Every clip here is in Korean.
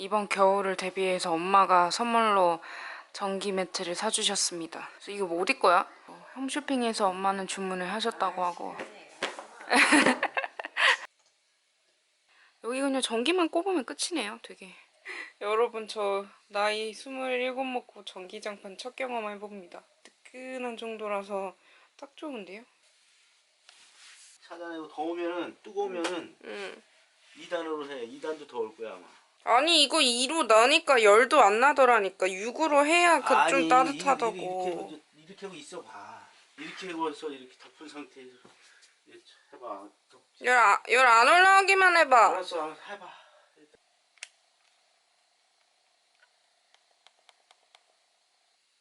이번 겨울을 대비해서 엄마가 선물로 전기 매트를 사주셨습니다. 그래서 이거 뭐 어디 거야? 어, 홈쇼핑에서 엄마는 주문을 하셨다고 하고. 여기 그냥 전기만 꼽으면 끝이네요, 되게. 여러분 저 나이 27 먹고 전기장판 첫 경험 해봅니다. 뜨끈한 정도라서 딱 좋은데요? 차단하고 더우면은 뜨거우면은 음. 2단으로 해. 2단도 더울 거야 아마. 아니 이거 2로 나니까 열도 안 나더라니까 6으로 해야 그 좀 아니, 따뜻하다고 이- 이렇게, 이렇게, 이렇게 하고 있어 봐. 이렇게 하고서 이렇게 덮은 상태에서 이렇게 해봐. 덮- 열 안 올라오기만 해봐 알았어, 알았어, 해봐.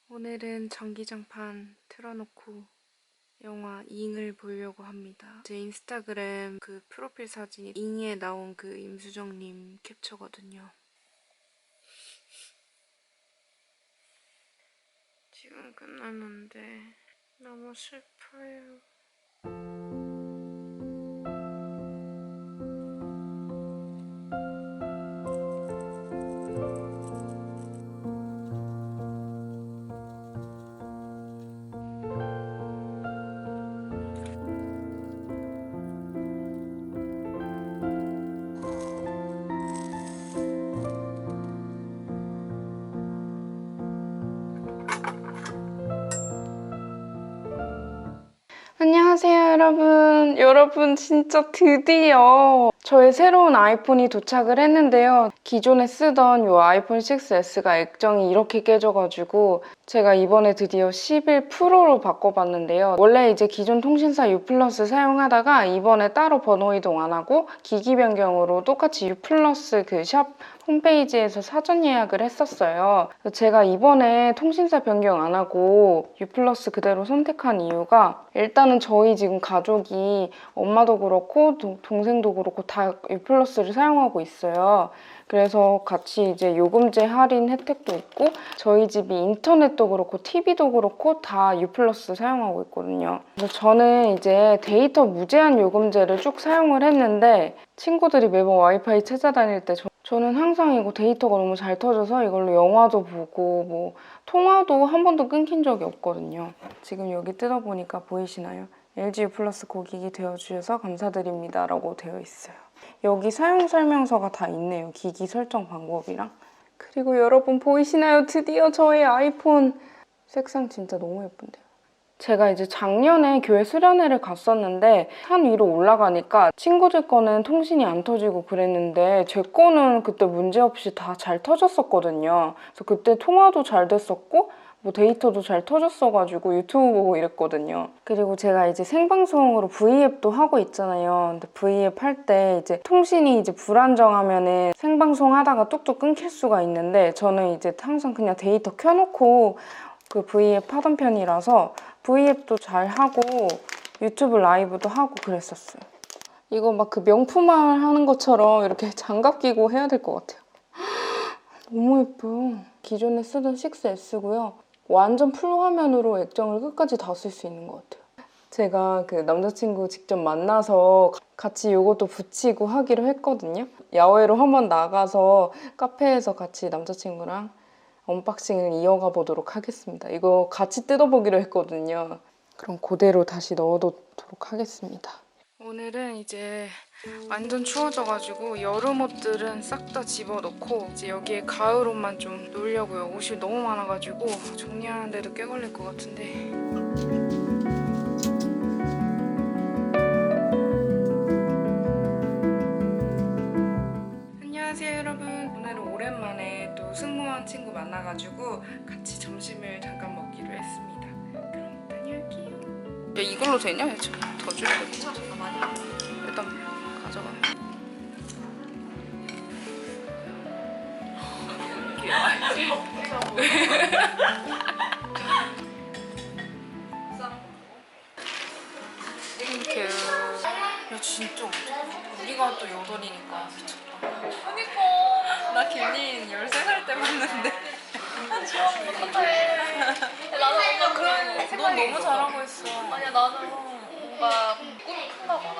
오늘은 전기장판 틀어놓고 영화 잉을 보려고 합니다. 제 인스타그램 그 프로필 사진이 잉에 나온 그 임수정님 캡처거든요. 지금 끝났는데 너무 슬퍼요 여러분 여러분 진짜 드디어 저의 새로운 아이폰이 도착을 했는데요. 기존에 쓰던 이 아이폰 6S가 액정이 이렇게 깨져가지고 제가 이번에 드디어 11 프로로 바꿔봤는데요. 원래 이제 기존 통신사 U 플러스 사용하다가 이번에 따로 번호 이동 안 하고 기기 변경으로 똑같이 U 플러스 그샵 홈페이지에서 사전 예약을 했었어요. 제가 이번에 통신사 변경 안 하고 U 플러스 그대로 선택한 이유가 일단은 저희 지금 가족이 엄마도 그렇고 동- 동생도 그렇고 다 U 플러스를 사용하고 있어요. 그래서 같이 이제 요금제 할인 혜택도 있고 저희 집이 인터넷도 그렇고 TV도 그렇고 다 U 플러스 사용하고 있거든요. 그래서 저는 이제 데이터 무제한 요금제를 쭉 사용을 했는데 친구들이 매번 와이파이 찾아다닐 때 저, 저는 항상 이거 데이터가 너무 잘 터져서 이걸로 영화도 보고 뭐 통화도 한 번도 끊긴 적이 없거든요. 지금 여기 뜯어보니까 보이시나요? LG 플러스 고객이 되어주셔서 감사드립니다 라고 되어 있어요. 여기 사용 설명서가 다 있네요. 기기 설정 방법이랑. 그리고 여러분 보이시나요? 드디어 저의 아이폰 색상 진짜 너무 예쁜데요. 제가 이제 작년에 교회 수련회를 갔었는데 산 위로 올라가니까 친구들 거는 통신이 안 터지고 그랬는데 제 거는 그때 문제없이 다 잘 터졌었거든요. 그래서 그때 통화도 잘 됐었고 뭐 데이터도 잘 터졌어가지고 유튜브 보고 이랬거든요. 그리고 제가 이제 생방송으로 V앱도 하고 있잖아요. 근데 V앱 할 때 이제 통신이 이제 불안정하면은 생방송 하다가 뚝뚝 끊길 수가 있는데 저는 이제 항상 그냥 데이터 켜놓고 그 V앱 하던 편이라서 V앱도 잘 하고 유튜브 라이브도 하고 그랬었어요. 이거 막 그 명품화 하는 것처럼 이렇게 장갑 끼고 해야 될 것 같아요. 너무 예뻐요. 기존에 쓰던 6S고요. 완전 풀 화면으로 액정을 끝까지 다 쓸 수 있는 것 같아요. 제가 그 남자친구 직접 만나서 같이 이것도 붙이고 하기로 했거든요. 야외로 한번 나가서 카페에서 같이 남자친구랑 언박싱을 이어가 보도록 하겠습니다. 이거 같이 뜯어보기로 했거든요. 그럼 그대로 다시 넣어놓도록 하겠습니다. 오늘은 이제 완전 추워져가지고 여름 옷들은 싹 다 집어넣고 이제 여기에 가을 옷만 좀 놓으려고요. 옷이 너무 많아가지고 정리하는데도 꽤 걸릴 것 같은데. 만나가지고 같이 점심을 잠깐 먹기로 했습니다. 그럼 다녀올게요. 야 이걸로 되냐? 더 줄까? 일단 가져가. 땡큐. 야 진짜 어떡해. 우리가 또 여덟이니까 미쳤다. 그니까 나 김린 13살 때 봤는데 어떡해 나는 뭔가 그런 넌 생각이 너무 잘하고 있어. 아니야 나는 뭔가 꿈이 큰가 봐.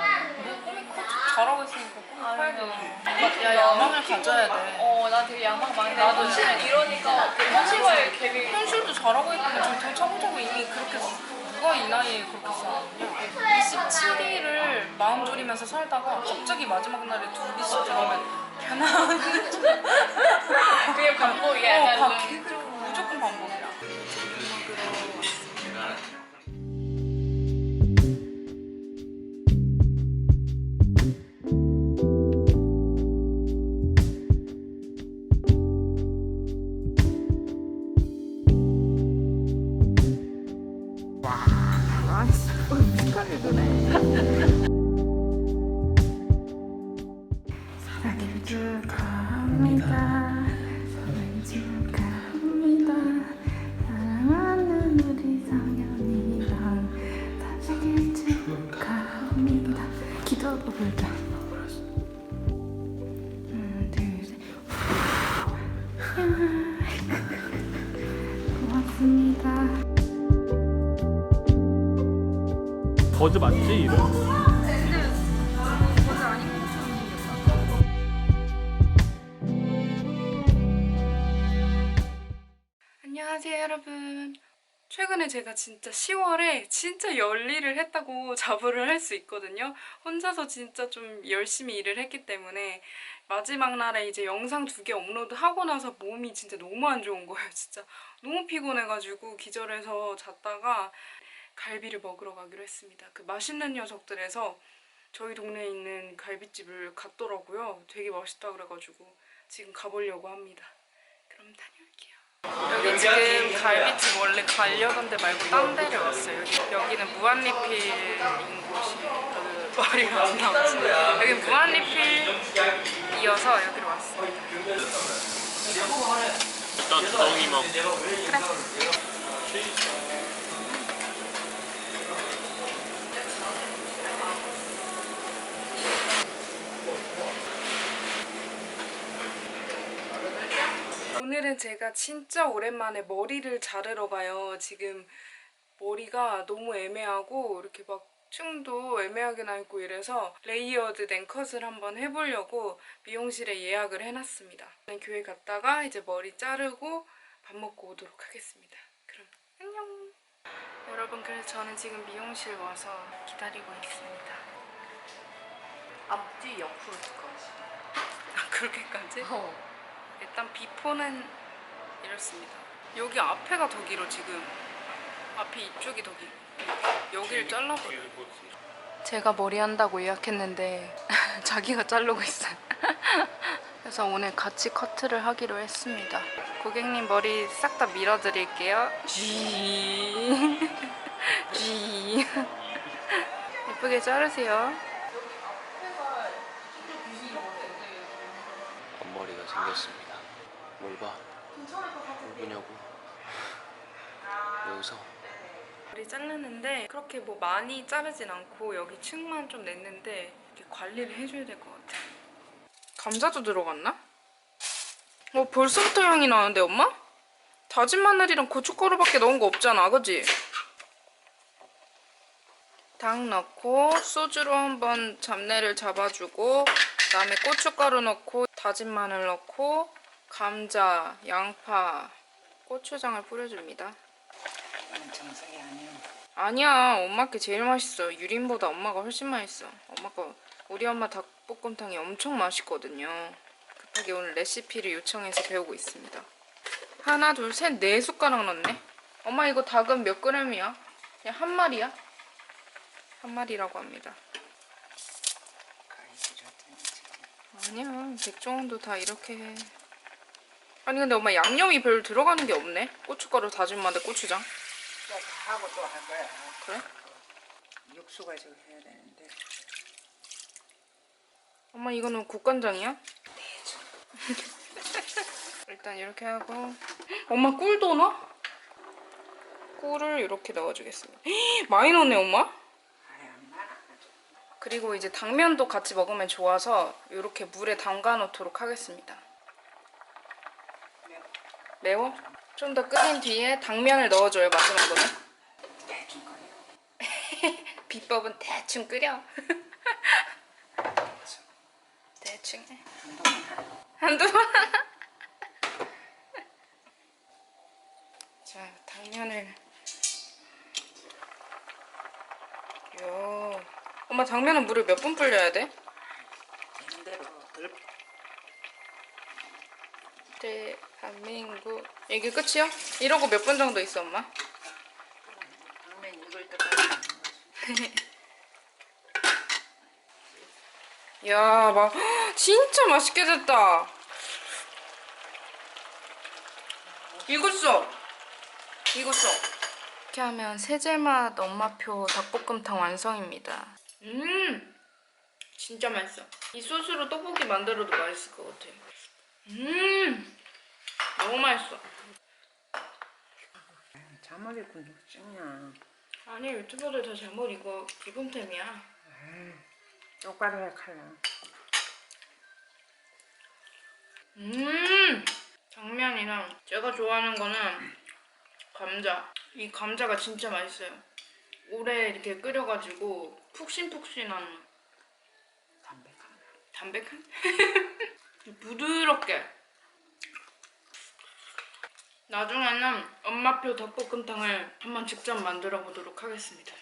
뭐 꿈이 커 잘하고 있으니까 꿈이 아니야. 야 야망을 가져야 돼. 어, 나 되게 야망 많은데 나도 현실은 이러니까 현실과의 갭이 현실도 잘하고 있는데 지금 더 차고차고 이미 그렇게 누가 이 나이에 그렇게 살았냐 27일을 마음 졸이면서 살다가 갑자기 마지막 날에 둘이 들어오면 편안 그게 반복이야. 어, 반- 무조건 반복이야 생일 버즈 맞지 이름? 안녕하세요 여러분. 최근에 제가 진짜 10월에 진짜 열일을 했다고 자부를 할 수 있거든요. 혼자서 진짜 좀 열심히 일을 했기 때문에 마지막 날에 이제 영상 두 개 업로드 하고 나서 몸이 진짜 너무 안 좋은 거예요 진짜. 너무 피곤해가지고 기절해서 잤다가 갈비를 먹으러 가기로 했습니다. 그 맛있는 녀석들에서 저희 동네에 있는 갈비집을 갔더라고요. 되게 맛있다 그래가지고 지금 가보려고 합니다. 그럼 다녀올게요. 여기 지금 갈비집 원래 가려던 데 말고 딴 데를 왔어요. 여기, 여기는 무한리필인 곳이 그 머리가 안 나오지. 여기 무한리필이어서 여기로 왔어요. 일단 두덩이 먹 오늘은 제가 진짜 오랜만에 머리를 자르러 가요. 지금 머리가 너무 애매하고 이렇게 막 층도 애매하게 나 있고 이래서 레이어드 된 컷을 한번 해보려고 미용실에 예약을 해놨습니다. 교회 갔다가 이제 머리 자르고 밥 먹고 오도록 하겠습니다. 그럼 안녕. 여러분 그래서 저는 지금 미용실 와서 기다리고 있습니다. 앞뒤 옆으로 두꺼워지. 아 그렇게까지? 어. 일단 비포는 이렇습니다. 여기 앞에가 더 길어 지금. 앞에 이쪽이 더 길어. 여기를 잘라버려. 제가 머리 한다고 예약했는데 자기가 자르고 있어요. 그래서 오늘 같이 커트를 하기로 했습니다. 고객님 머리 싹 다 밀어드릴게요. 쥐. 쥐. 예쁘게 자르세요. 앞머리가 생겼습니다. 뭘 봐? 뭘 보냐고. 여기서 머리 자르는데 그렇게 뭐 많이 자르진 않고 여기 층만 좀 냈는데 이렇게 관리를 해줘야 될 것 같아. 감자도 들어갔나? 어 벌써부터 향이 나는데 엄마? 다진 마늘이랑 고춧가루밖에 넣은 거 없잖아, 그지? 당 넣고 소주로 한번 잡내를 잡아주고 그다음에 고춧가루 넣고 다진 마늘 넣고 감자, 양파, 고추장을 뿌려줍니다. 정석이 아니야. 아니야 엄마께 제일 맛있어 유린보다 엄마가 훨씬 맛있어 엄마가 우리 엄마 닭볶음탕이 엄청 맛있거든요 급하게 오늘 레시피를 요청해서 배우고 있습니다 하나 둘 셋 네 숟가락 넣네 엄마 이거 닭은 몇 그램이야? 그냥 한 마리야? 한 마리라고 합니다 아니야 백종원도 다 이렇게 해 아니 근데 엄마 양념이 별로 들어가는 게 없네 고춧가루 다진 마늘 고추장 다 하고 또 할 거야. 그래? 육수가 저거 해야 되는데. 엄마 이거는 국간장이야? 일단 이렇게 하고 엄마 꿀도 넣어? 꿀을 이렇게 넣어주겠습니다 많이 넣네 엄마. 그리고 이제 당면도 같이 먹으면 좋아서 이렇게 물에 담가 놓도록 하겠습니다 매워? 좀 더 끓인 뒤에 당면을 넣어줘요 마지막으로 대충 거려. 비법은 대충 끓여. 대충 해. 한두 번. 자, 당면을. 요. 엄마 당면은 물을 몇 분 불려야 돼? 되는 대로 덜 대한민국. 이게 끝이야? 이러고 몇 분 정도 있어, 엄마? 야, 막 진짜 맛있게 됐다. 익었어. 익었어. 이렇게 하면 세제맛 엄마표 닭볶음탕 완성입니다. 음, 진짜 맛있어. 이 소스로 떡볶이 만들어도 맛있을 것 같아. 음, 너무 맛있어. 잠을 입고 누구 찍냐. 아니 유튜버들 다 제목 이거 기본템이야. 똑바로 해 칼라. 음 당면이랑 제가 좋아하는 거는 감자 이 감자가 진짜 맛있어요 오래 이렇게 끓여가지고 푹신푹신한 담백한. 담백한? 부드럽게. 나중에는 엄마표 닭볶음탕을 한번 직접 만들어 보도록 하겠습니다